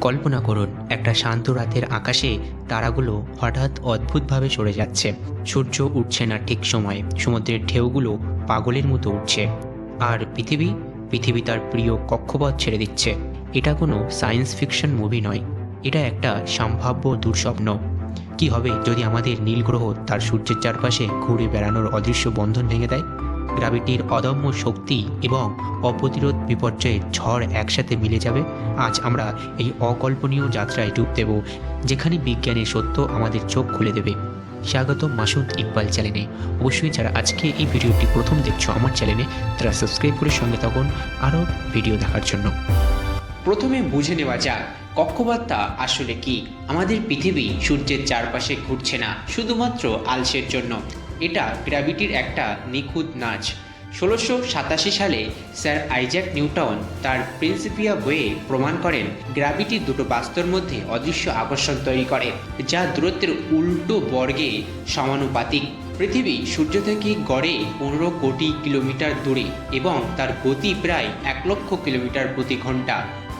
কল্পনা করুন, একটা শান্ত রাতের আকাশে তারাগুলো হঠাৎ অদ্ভুতভাবে সরে যাচ্ছে। সূর্য উঠছে না ঠিক সময়ে, সমুদ্রের ঢেউগুলো পাগলের মতো উঠছে। আর পৃথিবী? পৃথিবী তার প্রিয় কক্ষপথ ছেড়ে দিচ্ছে। এটা কোনো সায়েন্স ফিকশন মুভি নয়। এটা একটা সম্ভাব্য দুঃস্বপ্ন। কি হবে যদি আমাদের নীল গ্রহ তার সূর্যের চারপাশে ঘুরে বেড়ানোর অদৃশ্য বন্ধন ভেঙে দেয়? গ্রাভিটির অদম্য শক্তি এবং অপ্রতিরোধ বিপর্যয়ের ঝড় একসাথে মিলে যাবে, আজ আমরা এই অকল্পনীয় যাত্রায় ডুব দেব, যেখানে বিজ্ঞানের সত্য আমাদের চোখ খুলে দেবে। স্বাগত মাসুদ ইকবাল চ্যানেলে। অবশ্যই যারা আজকে এই ভিডিওটি প্রথম দেখছ আমার চ্যানেলে, তারা সাবস্ক্রাইব করে সঙ্গে তখন আরও ভিডিও দেখার জন্য। প্রথমে বুঝে নেওয়া যাক কক্ষপথটা আসলে কি? আমাদের পৃথিবী সূর্যের চারপাশে ঘুরছে না, শুধুমাত্র আলসের জন্য। এটা গ্র্যাভিটির একটা নিখুঁত নাচ। ষোলোশো সাতাশি সালে স্যার আইজ্যাক নিউটন তার প্রিন্সিপিয়া বইয়ে প্রমাণ করেন, গ্র্যাভিটি দুটো বাস্তুর মধ্যে অদৃশ্য আকর্ষণ তৈরি করে, যা দূরত্বের উল্টো বর্গে সমানুপাতিক। পৃথিবী সূর্য থেকে গড়ে পনেরো কোটি কিলোমিটার দূরে এবং তার গতি প্রায় এক লক্ষ কিলোমিটার প্রতি ঘণ্টা।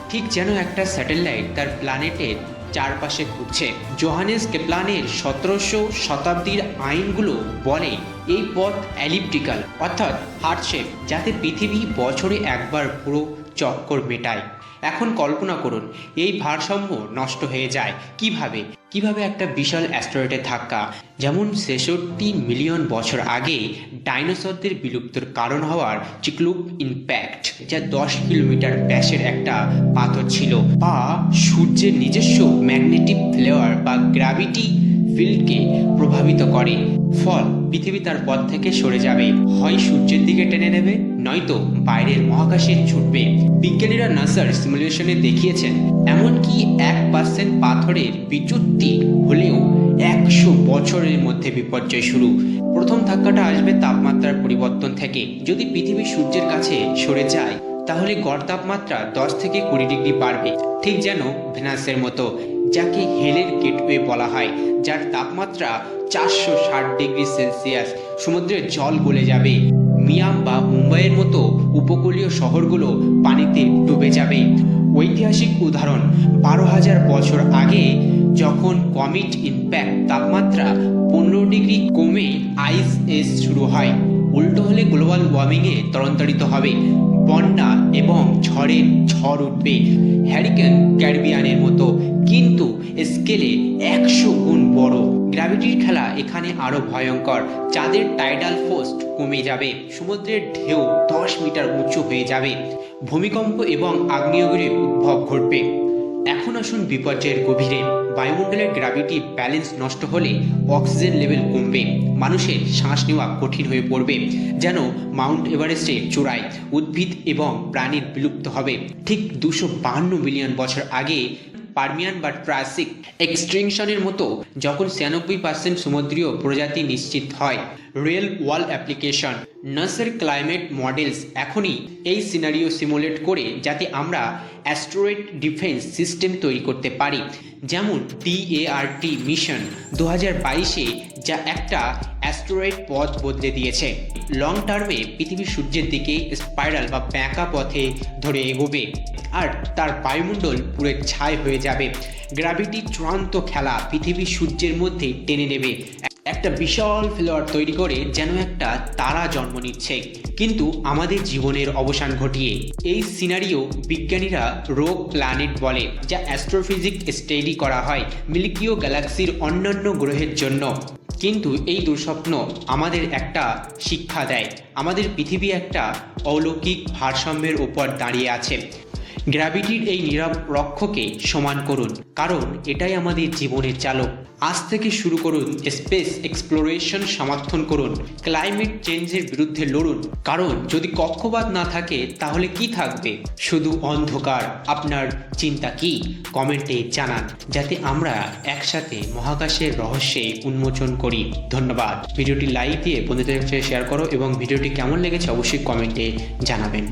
ঠিক যেন একটা স্যাটেলাইট তার প্ল্যানেটের চারপাশে ঘুরছে। জোহানেস কেপ্লানের সতেরোশো শতাব্দীর আইনগুলো বলে এই পথ অ্যালিপ্টিক্যাল, অর্থাৎ হার্টশেপ, যাতে পৃথিবী বছরে একবার পুরো চক্কর মেটায়। এখন কল্পনা করুন, এই ভারসাম্য নষ্ট হয়ে যায়। কীভাবে? কীভাবে একটা বিশাল অ্যাস্ট্রয়েডের ধাক্কা, যেমন ছেষট্টি মিলিয়ন বছর আগে ডাইনোসরদের বিলুপ্তির কারণ হওয়ার চিকলুপ ইম্প্যাক্ট যা দশ কিলোমিটার ব্যাসের একটা পাথর ছিল, বা সূর্যের নিজস্ব ম্যাগনেটিক ফ্লেয়ার বা গ্র্যাভিটি ফিল্ডকে প্রভাবিত করে। ফল পৃথিবী তার পথ থেকে সরে যাবে, হয় সূর্যের দিকে টেনে নেবে নয়তো বাইরের মহাকাশে ছুটবে। বিজ্ঞানীরা নাসার সিমুলেশনে দেখিয়েছেন, এমনকি এক পার্সেন্ট পাথরের বিচ্যুতি হলেও একশো বছরের মধ্যে বিপর্যয় শুরু। প্রথম ধাক্কাটা আসবে তাপমাত্রার পরিবর্তন থেকে। যদি পৃথিবী সূর্যের কাছে সরে যায়, তাহলে গড় তাপমাত্রা দশ থেকে কুড়ি ডিগ্রি বাড়বে। ঠিক যেন ভেনাসের মতো, যাকে হেলের গেটওয়ে বলা হয়, যার তাপমাত্রা চারশো ষাট ডিগ্রি সেলসিয়াস, সমুদ্রের জল গলে যাবে। মিয়াম বা মুম্বাইয়ের মতো উপকূলীয় শহরগুলো পানিতে ডুবে যাবে। ঐতিহাসিক উদাহরণ, বারো হাজার বছর আগে যখন কমিট ইম্প্যাক্ট তাপমাত্রা পনেরো ডিগ্রি কমে আইস এস শুরু হয়, উল্টো হলে গ্লোবাল ওয়ার্মিংয়ে তরন্তরিত হবে। বন্যা এবং ঝড়ের ঝড় উঠবে। হ্যারিকেন ক্যারিবিয়ানের মতো, কিন্তু স্কেলে একশো গুণ বড়। গ্র্যাভিটির খেলা এখানে আরও ভয়ঙ্কর। চাঁদের টাইডাল ফোর্স কমে যাবে। সমুদ্রের ঢেউ দশ মিটার উঁচু হয়ে যাবে। ভূমিকম্প এবং আগ্নেয়গিরির উদ্ভব ঘটবে। এখন আসুন বিপর্যয়ের গভীরে। বায়ুমণ্ডলের গ্র্যাভিটি ব্যালেন্স নষ্ট হলে অক্সিজেন লেভেল কমবে। মানুষের শ্বাস নেওয়া কঠিন হয়ে পড়বে, যেন মাউন্ট এভারেস্টের চূড়ায় উদ্ভিদ এবং প্রাণীর বিলুপ্ত হবে। ঠিক দুশো বাহান্ন মিলিয়ন বছর আগে পারমিয়ান বা ট্রাসিক এক্সট্রিংশনের মতো যখন ছিয়ানব্বই পার্সেন্ট সমুদ্রীয় প্রজাতি নিশ্চিত হয়। রিয়েল ওয়াল অ্যাপ্লিকেশন নার্সের ক্লাইমেট মডেলস এখনই এই সিনারিও সিমুলেট করে যাতে আমরা অ্যাস্ট্রয়েড ডিফেন্স সিস্টেম তৈরি করতে পারি। যেমন ডিএআরটি মিশন দু হাজার বাইশে যা একটা অ্যাস্ট্রয়েড পথ বদলে দিয়েছে। লং টার্মে পৃথিবী সূর্যের দিকে স্পাইরাল বা ব্যাঁকা পথে ধরে এগোবে। আর তার বায়ুমণ্ডল পুরো ছাই হয়ে যাবে। গ্র্যাভিটি চূড়ান্ত খেলা পৃথিবী সূর্যের মধ্যে টেনে নেবে। একটা বিশাল ফ্লোয়ার তৈরি করে যেন একটা তারা জন্ম নিচ্ছে। কিন্তু আমাদের জীবনের অবসান ঘটিয়ে। এই সিনারিও বিজ্ঞানীরা রোগ প্ল্যানেট বলে, যা অ্যাস্ট্রোফিজিক স্টাডি করা হয় মিল্কিও গ্যালাক্সির অন্যান্য গ্রহের জন্য। কিন্তু এই দুঃস্বপ্ন আমাদের একটা শিক্ষা দেয়। আমাদের পৃথিবী একটা অলৌকিক ভারসাম্যের উপর দাঁড়িয়ে আছে। গ্র্যাভিটির এই নীরব রক্ষকে সমান করুন, কারণ এটাই আমাদের জীবনের চালক। আজ থেকে শুরু করুন, স্পেস এক্সপ্লোরেশন সমর্থন করুন, ক্লাইমেট চেঞ্জের বিরুদ্ধে লড়ুন। কারণ যদি কক্ষপাত না থাকে, তাহলে কি থাকবে? শুধু অন্ধকার। আপনার চিন্তা কি? কমেন্টে জানান, যাতে আমরা একসাথে মহাকাশের রহস্যে উন্মোচন করি। ধন্যবাদ। ভিডিওটি লাইক দিয়ে বন্ধুদের সাথে শেয়ার করো এবং ভিডিওটি কেমন লেগেছে অবশ্যই কমেন্টে জানাবেন।